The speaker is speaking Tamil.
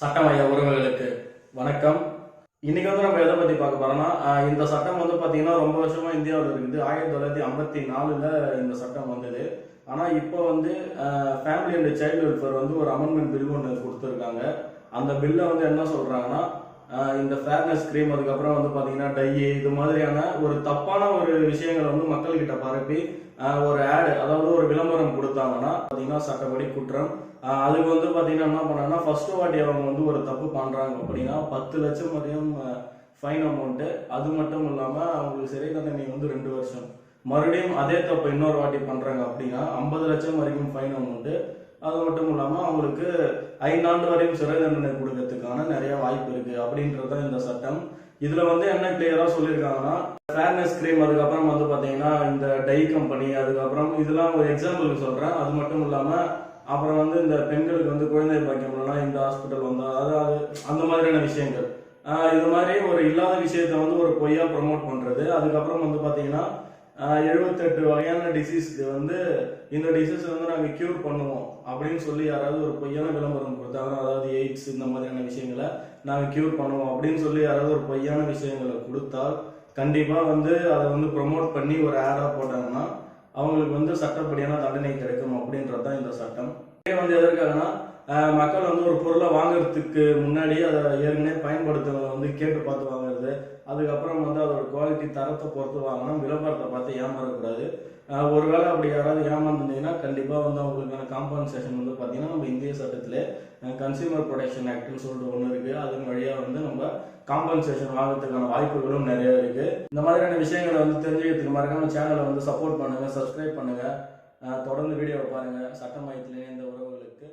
சட்டமய உறவுகளுக்கு வணக்கம். இன்னைக்கு வந்து நம்ம எதை பத்தி பார்க்க போறோம்னா இந்த சட்டம் வந்து பாத்தீங்கன்னா ரொம்ப வருஷமா இந்தியாவில் இருக்குது. ஆயிரத்தி தொள்ளாயிரத்தி ஐம்பத்தி நாலுல இந்த சட்டம் வந்தது. ஆனா இப்போ வந்து ஃபேமிலி அண்ட் சைல்டு வெல்ஃபேர் வந்து ஒரு அமெண்ட்மெண்ட் பில் ஒன்று கொடுத்துருக்காங்க. அந்த பில்லை வந்து என்ன சொல்றாங்கன்னா இந்த ஃபேர்னஸ் கிரீம் அதுக்கப்புறம் வந்து பார்த்தீங்கன்னா டை இது மாதிரியான ஒரு தப்பான ஒரு விஷயங்களை வந்து மக்கள்கிட்ட பரப்பி ஒரு ஆடு அதாவது ஒரு விளம்பரம் கொடுத்தாங்கன்னா பார்த்தீங்கன்னா சட்டப்படி குற்றம். அதுக்கு வந்து பார்த்தீங்கன்னா என்ன பண்ணாங்கன்னா ஃபர்ஸ்ட் வாட்டி அவங்க வந்து ஒரு தப்பு பண்ணுறாங்க அப்படின்னா பத்து லட்சம் வரையும் ஃபைன் அமௌண்ட்டு அது மட்டும் இல்லாமல் அவங்களுக்கு சிறை தண்டனை வந்து ரெண்டு வருஷம். மறுபடியும் அதே தப்பு இன்னொரு வாட்டி பண்ணுறாங்க அப்படின்னா ஐம்பது லட்சம் வரைக்கும் ஃபைன் அமௌண்ட்டு அது மட்டும் இல்லாமல் அவங்களுக்கு ஐந்தாண்டு வரையும் சிறை தண்டனை கொடுக்கறதுக்கான வாய்ப்பு இருக்கு அப்படின்றது தான் இந்த சட்டம் இதுல வந்து என்ன கிளியரா சொல்லியிருக்காங்கன்னா ஃபேர்னஸ் கிரீம் அதுக்கப்புறம் வந்து பாத்தீங்கன்னா இந்த டை கம்பெனி அதுக்கப்புறம் இதெல்லாம் ஒரு எக்ஸாம்பிளுக்கு சொல்றேன். அது மட்டும் இல்லாம அப்புறம் வந்து இந்த பெண்களுக்கு வந்து குழந்தை பாக்கியம்னா இந்த ஹாஸ்பிட்டல் வந்தா அதாவது அந்த மாதிரியான விஷயங்கள். இது மாதிரி ஒரு இல்லாத விஷயத்த வந்து ஒரு பொய்யா ப்ரமோட் பண்றது. அதுக்கப்புறம் வந்து பாத்தீங்கன்னா எழுபத்தெட்டு வகையான டிசீஸ்க்கு வந்து இந்த டிசீஸ் வந்து நாங்கள் கியூர் பண்ணுவோம் அப்படின்னு சொல்லி யாராவது ஒரு பொய்யான விளம்பரம் கொடுத்தாங்கன்னா அதாவது எய்ட்ஸ் இந்த மாதிரியான விஷயங்களை நாங்கள் கியூர் பண்ணுவோம் அப்படின்னு சொல்லி யாராவது ஒரு பொய்யான விஷயங்களை கொடுத்தால் கண்டிப்பாக வந்து அதை வந்து ப்ரொமோட் பண்ணி ஒரு ஆடாக போட்டாங்கன்னா அவங்களுக்கு வந்து சட்டப்படியான தண்டனை கிடைக்கும் அப்படின்றது தான் இந்த சட்டம். இதே வந்து எதற்காகனா மக்கள் வந்து ஒரு பொருளை வாங்குறதுக்கு முன்னாடி அதை ஏற்கனவே பயன்படுத்துறத வந்து கேட்டு பார்த்து வாங்குறது. அதுக்கப்புறம் வந்து அதோட குவாலிட்டி தரத்தை பொறுத்து வாங்கணும். விளம்பரத்தை பார்த்து ஏமாறக்கூடாது. ஒருவேளை அப்படி யாராவது ஏமாந்துருந்தீங்கன்னா கண்டிப்பாக வந்து அவங்களுக்கான காம்பன்சேஷன் வந்து பார்த்தீங்கன்னா நம்ம இந்திய சட்டத்தில் கன்சியூமர் ப்ரொடெக்ஷன் ஆக்ட்னு சொல்லிட்டு ஒன்று இருக்குது அதன் வழியாக வந்து நம்ம காம்பன்சேஷன் வாங்குறதுக்கான வாய்ப்புகளும் நிறைய இருக்குது இந்த மாதிரியான விஷயங்களை வந்து தெரிஞ்சுக்கிறதுக்கு மறக்காம சேனலை வந்து சப்போர்ட் பண்ணுங்கள் சப்ஸ்கிரைப் பண்ணுங்கள் தொடர்ந்து வீடியோவை பாருங்கள் சட்ட மையத்திலே இந்த உறவுகளுக்கு